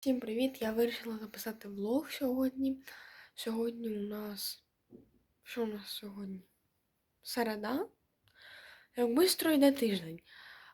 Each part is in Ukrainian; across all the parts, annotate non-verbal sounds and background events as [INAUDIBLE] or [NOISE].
Всім привіт! Я вирішила записати влог сьогодні. Сьогодні у нас. Що у нас сьогодні? Середа. Як швидко йде тиждень.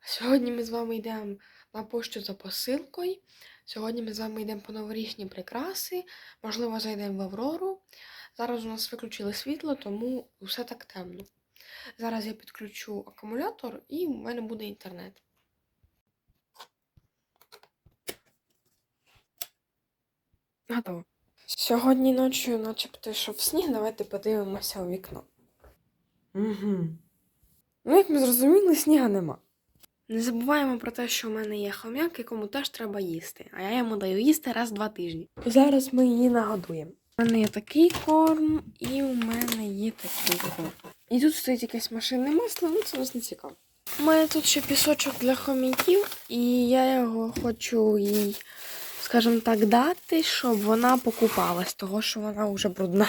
Сьогодні ми з вами йдемо на пошту за посилкою. Сьогодні ми з вами йдемо по новорічні прикраси. Можливо, зайдемо в Аврору. Зараз у нас виключили світло, тому все так темно. Зараз я підключу акумулятор і в мене буде інтернет. Готово. Сьогодні ночі, начебто, йшов сніг, давайте подивимося у вікно. Угу. Ну, як ми зрозуміли, сніга нема. Не забуваємо про те, що у мене є хом'як, якому теж треба їсти, а я йому даю їсти раз в два тижні. Зараз ми її нагодуємо. У мене є такий корм, і у мене є такий корм. І тут стоїть якесь машинне масло, ну це нас не цікаво. У мене тут ще пісочок для хом'яків, і я його хочу їй скажімо так, дати, щоб вона покупалась, того що вона вже брудна.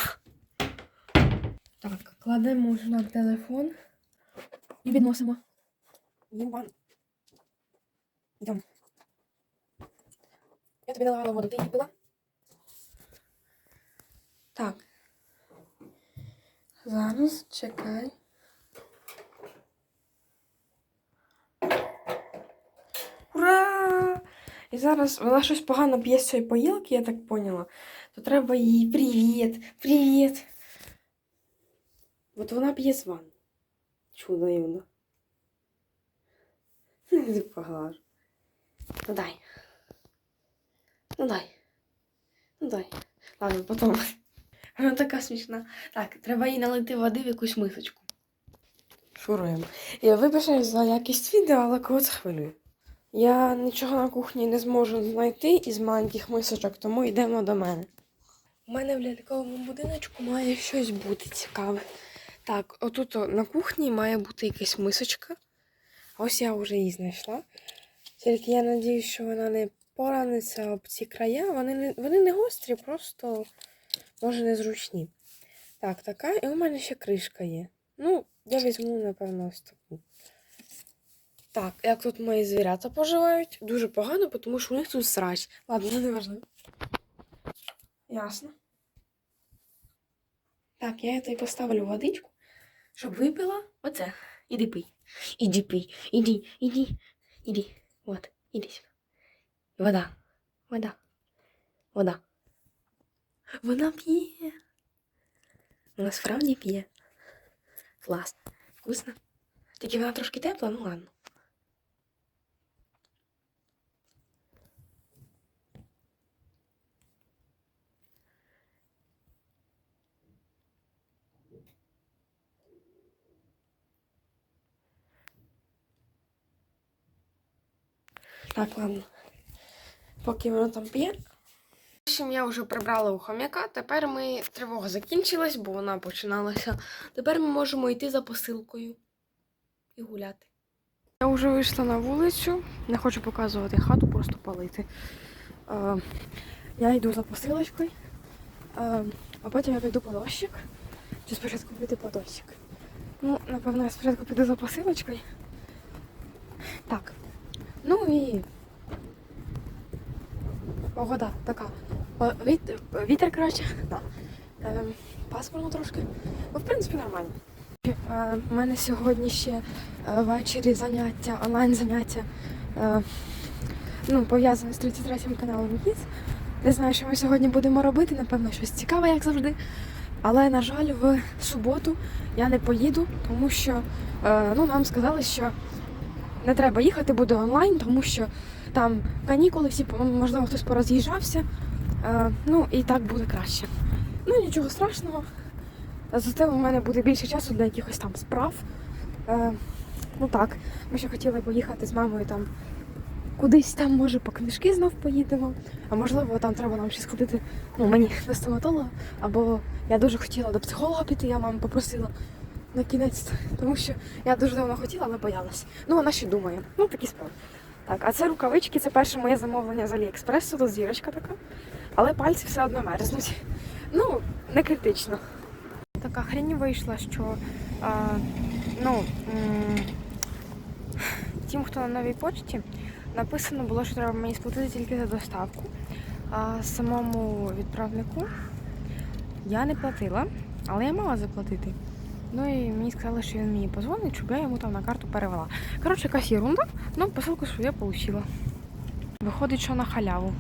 Так, кладемо вже на телефон і відносимо. Єбан. Йдемо. Я тобі наливала воду, ти її пила? Так. Зараз чекай. Ура! І зараз вона щось погано п'є з цієї поїлки, я так поняла. То треба їй привіт, привіт. От вона п'є з ванни. Чудо юна. [LAUGHS] Поглажу. Ну дай. Ну дай. Ну дай. Ладно, потім. [LAUGHS] Вона така смішна. Так, треба їй налити води в якусь мисочку. Шуруємо. Я вибачаюсь за якість відео, але кого це хвилює. Я нічого на кухні не зможу знайти із маленьких мисочок, тому йдемо до мене. У мене в ляльковому будиночку має щось бути цікаве. Так, отут на кухні має бути якась мисочка. Ось я вже її знайшла. Тільки я надіюсь, що вона не пораниться об ці края. Вони не, вони не гострі, просто може незручні. Так, така, і у мене ще кришка є. Ну, я візьму, напевно, ось таку. Так, як тут мої звірята поживають? Дуже погано, тому що у них тут срач. Ладно, не важливо. Ясно. Так, я тобі поставлю водичку, щоб випила оце. Іди пий. Іди пий. Іди, іди, іди. От, іди сюди. Вода. Вода. Вода. Вона п'є. Вона справді п'є. Клас. Вкусно. Тільки вона трошки тепла, ну ладно. Так, ладно. Поки воно там п'є. В я вже прибрала у хом'яка. Тепер ми тривога закінчилась, бо вона починалася. Тепер ми можемо йти за посилкою і гуляти. Я вже вийшла на вулицю, не хочу показувати хату, просто палити. Е, я йду за посилочкою, е, а потім я піду по дощик. Чи спочатку піду по дощик. Ну, напевно, я спочатку піду за посилочкою. Так. Ну і погода така. Віт... Вітер краще. Да. Ем, пасмурно трошки. Ну, в принципі, нормально. Е, У мене сьогодні ще е, ввечері заняття, онлайн заняття. Е, ну, пов'язане з 33 каналом ГІЗ. Не знаю, що ми сьогодні будемо робити, напевно, щось цікаве, як завжди. Але, на жаль, в суботу я не поїду, тому що е, ну, нам сказали, що не треба їхати, буде онлайн, тому що там канікули, всі, можливо, хтось пороз'їжджався. Е, ну і так буде краще. Ну нічого страшного. Зате у мене буде більше часу для якихось там справ. Е, ну так, ми ще хотіли поїхати з мамою там кудись там, може, по книжки знов поїдемо. А можливо, там треба нам ще сходити ну, мені до стоматолога. Або я дуже хотіла до психолога піти, я маму попросила на кінець, тому що я дуже давно хотіла, але боялась. Ну, вона ще думає. Ну, такі справи. Так, а це рукавички, це перше моє замовлення з Аліекспресу, тут зірочка така. Але пальці все одно мерзнуть. Ну, не критично. Така хрень вийшла, що а, ну, тим, хто на новій почті, написано було, що треба мені сплатити тільки за доставку. А самому відправнику я не платила, але я мала заплатити. Ну і мені сказали, що він мені позвонить, щоб я йому там на карту перевела. Коротше, якась ерунда, ну посилку свою я отримала. Виходить, що на халяву.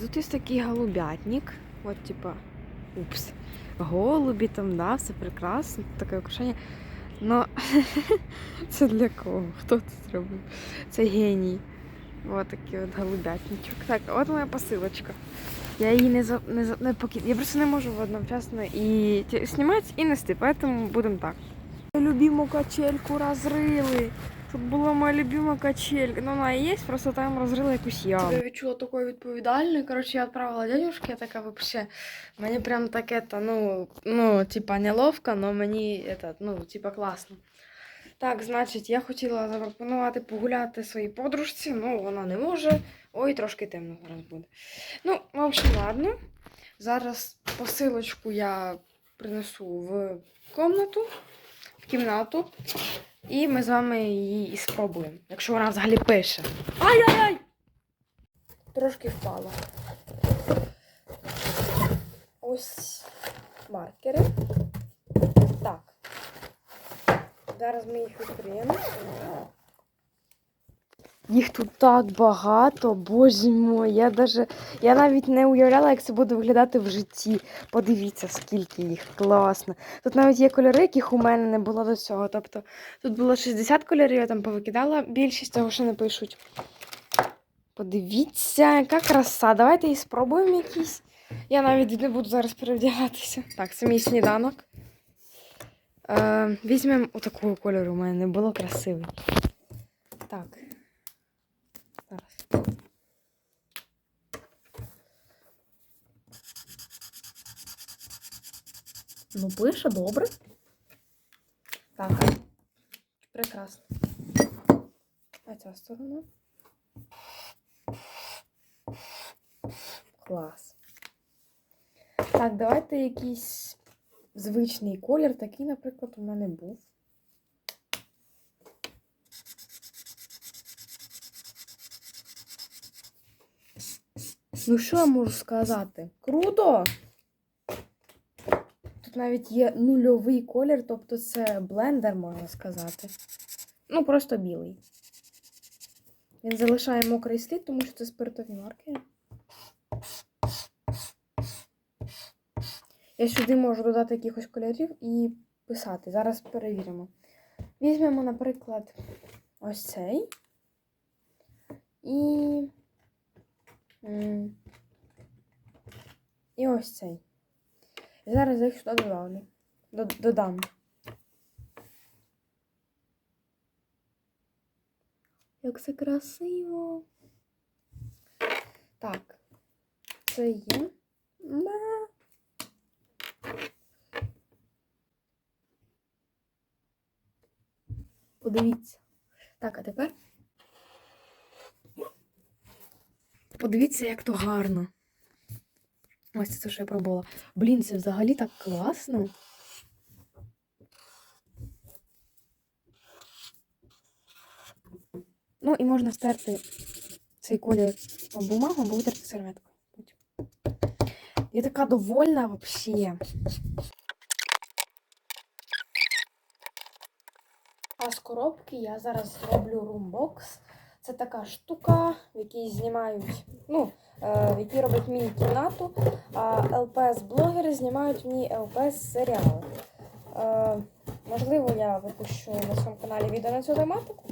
Тут є такий голубятник. От, типа, упс. Голубі там, да, все прекрасно, таке украшення. Но [LAUGHS] це для кого? Хто це зробив? Це геній. Ось такий от голубятничок. Так, от моя посилочка. Я її не за не за не поки. Я просто не можу одночасно і знімати і нести, поэтому будемо так. Мою любиму качельку розрили. Тут була моя любима качелька. Ну, вона і є, просто там розрили якусь яму. Я відчула такою відповідальною. Коротше, я відправила дядюшки, я така вообще. Мені прям таке, та, ну, ну, типа, неловко, але мені, это, ну, типа, класно. Так, значить, я хотіла запропонувати погуляти своїй подружці, ну вона не може. Ой, трошки темно зараз буде. Ну, в общем, ладно. Зараз посилочку я принесу в комнату, в кімнату, і ми з вами її і спробуємо, якщо вона взагалі пише. Ай-яй-яй! Трошки впала. Ось маркери. Так. Зараз ми їх відкриємо. Їх тут так багато, боже мой. Я даже, я навіть не уявляла, як це буде виглядати в житті. Подивіться, скільки їх класно. Тут навіть є кольори, яких у мене не було до цього. Тобто тут було 60 кольорів, я там повикидала більшість того, що не пишуть. Подивіться, яка краса. Давайте і спробуємо якісь. Я навіть не буду зараз перевдягатися. Так, це мій сніданок. Е, візьмемо отакого кольору, у мене не було красивий. Так. Зараз. Ну, пише добре. Так. Прекрасно. А ця сторона. Клас. Так, давайте якийсь звичний колір. Такий, наприклад, у мене був. Ну, що я можу сказати? Круто! Тут навіть є нульовий колір, тобто це блендер, можна сказати. Ну, просто білий. Він залишає мокрий слід, тому що це спиртові маркери. Я сюди можу додати якихось кольорів і писати. Зараз перевіримо. Візьмемо, наприклад, ось цей. І. І ось цей. І зараз їх сюди додам. Додам. Як це красиво. Так. Це є. Да. Подивіться. Так, а тепер. Подивіться, як то гарно. Ось це що я пробувала. Блін, це взагалі так класно. Ну і можна стерти цей колір бумагу або витерти серветкою. Я така довольна взагалі. А з коробки я зараз зроблю румбокс. Це така штука, в якій знімають, ну, е, в якій роблять міні-кімнату, а ЛПС-блогери знімають мені ЛПС-серіали. Е, можливо, я випущу на своєму каналі відео на цю тематику,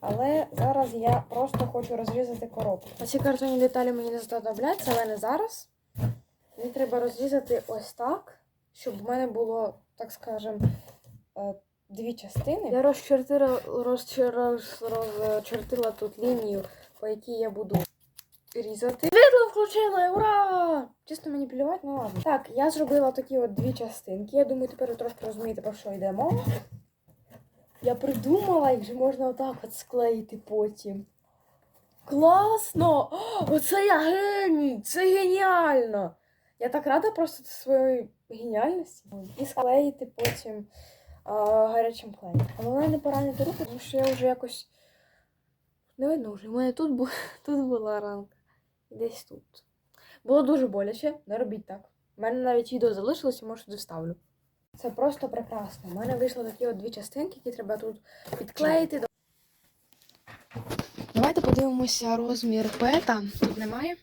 але зараз я просто хочу розрізати коробку. Оці картонні деталі мені не знадобляться, але не зараз. Мені треба розрізати ось так, щоб в мене було, так скажем, е, дві частини. Я розчертила, розчер- розчертила тут лінію, по якій я буду різати. Світло включили! Ура! Чесно мені плювати, ну ладно. Так, я зробила такі от дві частинки. Я думаю, тепер ви трошки розумієте, про що йде мова. Я придумала, як же можна отак от склеїти потім. Класно! Оце я геній! Це геніально! Я так рада просто своєї геніальності. І склеїти потім гарячим клеєм. А головне не поранити руку, тому що я вже якось не видно вже. У мене тут, бу... [LAUGHS] тут була ранка. Десь тут. Було дуже боляче, не робіть так. У мене навіть відео залишилося, може сюди вставлю. Це просто прекрасно. У мене вийшло такі от дві частинки, які треба тут підклеїти. Давайте подивимося розмір пета. Тут немає.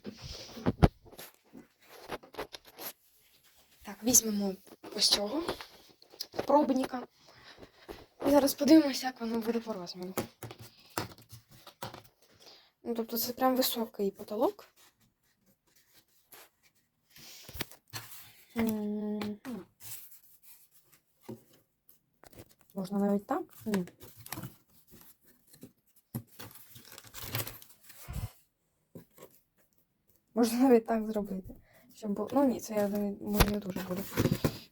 Так, візьмемо ось цього пробника. Зараз подивимося, як воно буде по розміру. Ну, тобто це прям високий потолок. Можна навіть так? Ні. Можна навіть так зробити. Щоб було... Ну ні, це я думаю, не дуже буде.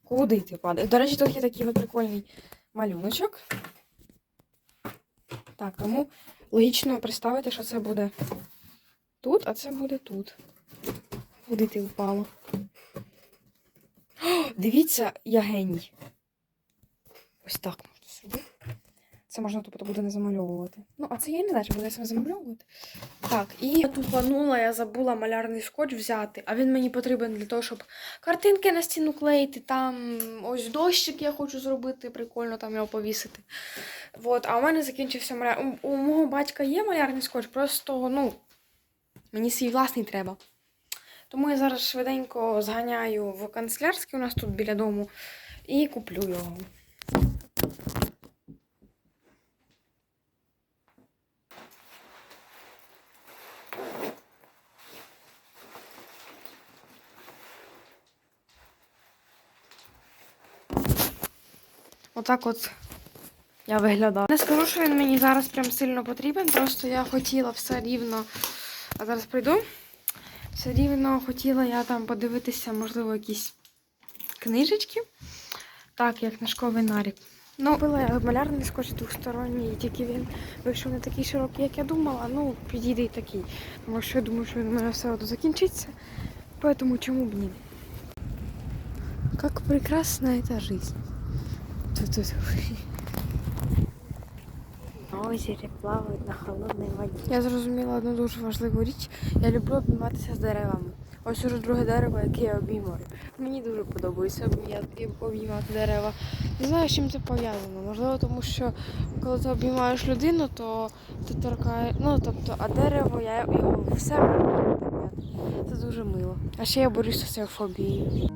Куди ти падає? До речі, тут є такий прикольний малюночок. Так, тому логічно представити, що це буде тут, а це буде тут. Куди ти впала? О, дивіться, я геній. Ось так можна сюди. Це можна тобто буде не замальовувати. Ну, а це я не знаю, чи буде себе замальовувати. Так, і я тупанула, я забула малярний скотч взяти, а він мені потрібен для того, щоб картинки на стіну клеїти. Там ось дощик я хочу зробити, прикольно там його повісити. От, а у мене закінчився маляр. У, у мого батька є малярний скотч, просто, ну, мені свій власний треба. Тому я зараз швиденько зганяю в канцелярський, у нас тут біля дому, і куплю його. Отак от я виглядаю. Не скажу, що він мені зараз прям сильно потрібен, просто я хотіла все рівно. А зараз прийду. Все рівно хотіла я там подивитися, можливо, якісь книжечки. Так, як книжковий нарік. Ну, я малярний скотч двосторонній, тільки він вийшов не такий широкий, як я думала. Ну, підійде і такий. Тому що я думаю, що він у мене все одно закінчиться. Поэтому чому б ні? Как прекрасна эта жизнь. Тут-тут. На озері плавають на холодній воді. Я зрозуміла одну дуже важливу річ. Я люблю обійматися з деревами. Ось уже друге дерево, яке я обіймаю. Мені дуже подобається обіймати- обіймати дерева. Не знаю, з чим це пов'язано. Можливо, тому що коли ти обіймаєш людину, то ти торкаєш. Ну, тобто, а дерево я його в себе можу обійняти. Це дуже мило. А ще я борюся з фобією.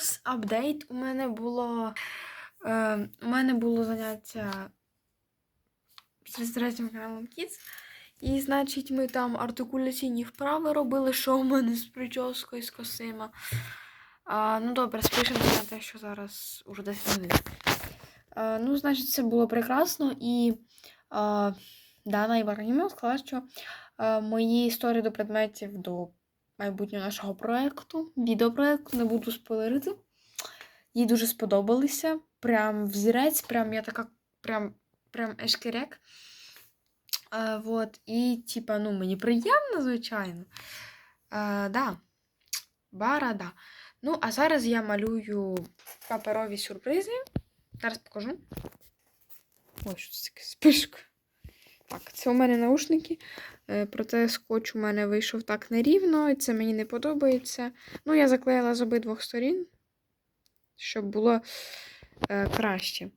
Where's update? У мене було. Е, у мене було заняття з 33 каналом Kids. І, значить, ми там артикуляційні вправи робили, що у мене з прическою, з косима. А, ну добре, спишемося на те, що зараз уже 10 годин. А, ну, значить, це було прекрасно. І а, Дана Ібрагімова сказала, що а, мої історії до предметів до майбутнього нашого проєкту, відеопроєкту, не буду спойлерити. Їй дуже сподобалися. Прям взірець, прям я така, прям, прям ешкерек. А, вот. І, типа, ну, мені приємно, звичайно. А, да. Бара, да. Ну, а зараз я малюю паперові сюрпризи. Зараз покажу. Ой, що це таке спишка. Так, це у мене наушники. Е, Проте скотч у мене вийшов так нерівно, і це мені не подобається. Ну, я заклеїла з обидвох сторін, щоб було е, краще.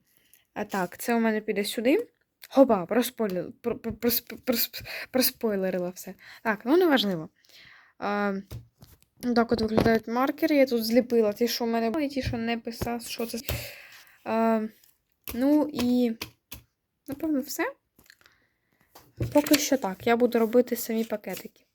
А так, це у мене піде сюди. Хопа, проспойлер, про, про, просп- просп- проспойлерила все. Так, ну неважливо. А, так от виглядають маркери. Я тут зліпила ті, що в мене були, ті, що не писав, що це. А, ну і, напевно, все. Поки що так. Я буду робити самі пакетики.